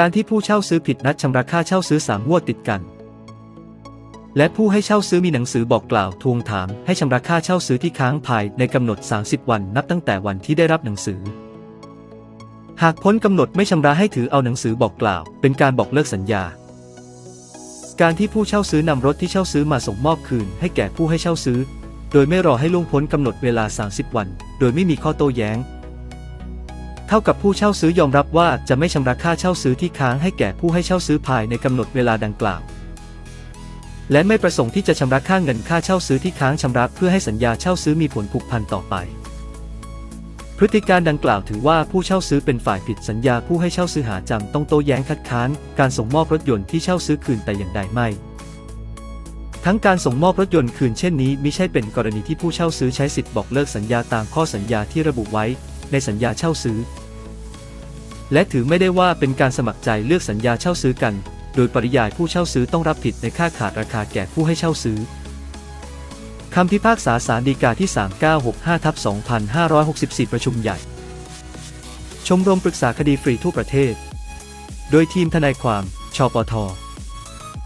การที่ผู้เช่าซื้อผิดนัดชำระค่าเช่าซื้อสามงวดติดกัน และผู้ให้เช่าซื้อมีหนังสือบอกกล่าวทวงถามให้ชำระค่าเช่าซื้อที่ค้างภายในกำหนด 30 วันนับตั้งแต่วันที่ได้รับหนังสือ หากพ้นกำหนดไม่ชำระให้ถือเอาหนังสือบอกกล่าว เป็นการบอกเลิกสัญญา การที่ผู้เช่าซื้อนำรถที่เช่าซื้อมาส่งมอบคืน ให้แก่ผู้ให้เช่าซื้อ โดยไม่รอให้ล่วงพ้นกำหนดเวลา 30 วัน โดยไม่มีข้อโต้แย้ง เท่ากับผู้เช่าซื้อยอมรับว่าจะไม่ชำระค่าเช่าซื้อที่ค้างให้แก่ผู้ให้เช่าซื้อภายในกำหนดเวลาดังกล่าว และไม่ประสงค์ที่จะชำระค่าเงินค่าเช่าซื้อที่ค้างชำระเพื่อให้สัญญาเช่าซื้อมีผลผูกพันต่อไป พฤติการดังกล่าวถือว่าผู้เช่าซื้อเป็นฝ่ายผิดสัญญาผู้ให้เช่าซื้อหาจำต้องโต้แย้งคัดค้านการส่งมอบรถยนต์ที่เช่าซื้อคืนแต่อย่างใดไม่ ทั้งการส่งมอบรถยนต์คืนเช่นนี้มิใช่เป็นกรณีที่ผู้เช่าซื้อใช้สิทธิ์บอกเลิกสัญญาตามข้อสัญญาที่ระบุไว้ ในสัญญาเช่าซื้อ และถือไม่ได้ว่าเป็นการสมัครใจเลือกสัญญาเช่าซื้อกัน โดยปริยายผู้เช่าซื้อต้องรับผิดในค่าขาดราคาแก่ผู้ให้เช่าซื้อคำพิพากษาศาลฎีกาที่ 3965ทับ2564 ประชุมใหญ่ ชมรมปรึกษาคดีฟรีทั่วประเทศ โดยทีมทนายความ ชปท